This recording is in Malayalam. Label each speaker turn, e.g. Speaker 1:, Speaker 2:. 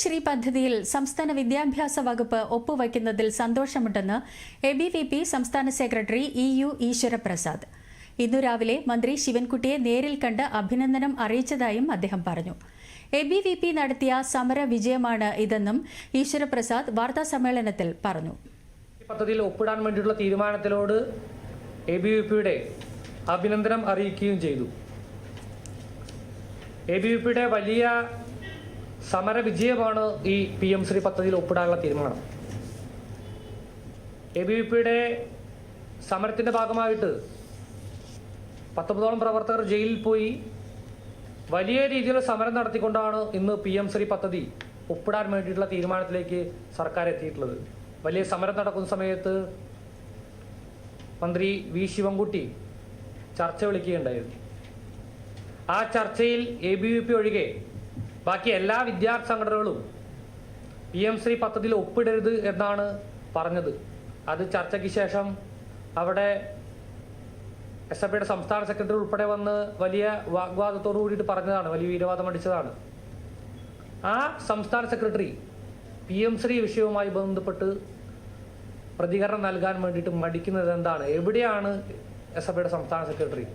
Speaker 1: ശ്രീ പദ്ധതിയിൽ സംസ്ഥാന വിദ്യാഭ്യാസ വകുപ്പ് ഒപ്പുവയ്ക്കുന്നതിൽ സന്തോഷമുണ്ടെന്ന് എ ബി വി പി സംസ്ഥാന സെക്രട്ടറി ഇ യു ഈശ്വരപ്രസാദ്. ഇന്നു രാവിലെ മന്ത്രി ശിവൻകുട്ടിയെ നേരിൽ കണ്ട് അഭിനന്ദനം അറിയിച്ചതായും അദ്ദേഹം പറഞ്ഞു. എ ബി വി പി നടത്തിയ സമര വിജയമാണ് ഇതെന്നും ഈശ്വരപ്രസാദ് വാർത്താസമ്മേളനത്തിൽ പറഞ്ഞു.
Speaker 2: പദ്ധതിയിൽ ഒപ്പിടാൻ വേണ്ടിയുള്ള തീരുമാനത്തിലോട് എ ബി വി പിയുടെ അഭിനന്ദനം അറിയിക്കുകയും ചെയ്തു. എ ബി വി പിയുടെ വലിയ സമര വിജയമാണ് ഈ പി എം ശ്രീ പദ്ധതിയിൽ ഒപ്പിടാനുള്ള തീരുമാനം. എ ബി വി പിയുടെ സമരത്തിന്റെ ഭാഗമായിട്ട് പത്തൊമ്പതോളം പ്രവർത്തകർ ജയിലിൽ പോയി. വലിയ രീതിയിലുള്ള സമരം നടത്തിക്കൊണ്ടാണ് ഇന്ന് പി എം ശ്രീ പദ്ധതി ഒപ്പിടാൻ വേണ്ടിയിട്ടുള്ള തീരുമാനത്തിലേക്ക് സർക്കാർ എത്തിയിട്ടുള്ളത്. വലിയ സമരം നടക്കുന്ന സമയത്ത് മന്ത്രി വി ശിവൻകുട്ടി ചർച്ച വിളിക്കുകയുണ്ടായിരുന്നു ആ ചർച്ചയിൽ എ ബി വി പി ഒഴികെ ബാക്കി എല്ലാ വിദ്യാർത്ഥി സംഘടനകളും പി എം ശ്രീ പദ്ധതിയിൽ ഒപ്പിടരുത് എന്നാണ് പറഞ്ഞത്. അത് ചർച്ചയ്ക്ക് ശേഷം അവിടെ എസ് എഫ് ഐയുടെ സംസ്ഥാന സെക്രട്ടറി ഉൾപ്പെടെ വന്ന് വലിയ വാഗ്വാദത്തോടു കൂടിയിട്ട് പറഞ്ഞതാണ് വലിയ വീരവാദം അടിച്ചതാണ്. ആ സംസ്ഥാന സെക്രട്ടറി പി എം ശ്രീ വിഷയവുമായി ബന്ധപ്പെട്ട് പ്രതികരണം നൽകാൻ വേണ്ടിയിട്ട് മടിക്കുന്നത് എന്താണ്? എവിടെയാണ് എസ് എഫ് ഐയുടെ സംസ്ഥാന സെക്രട്ടറി?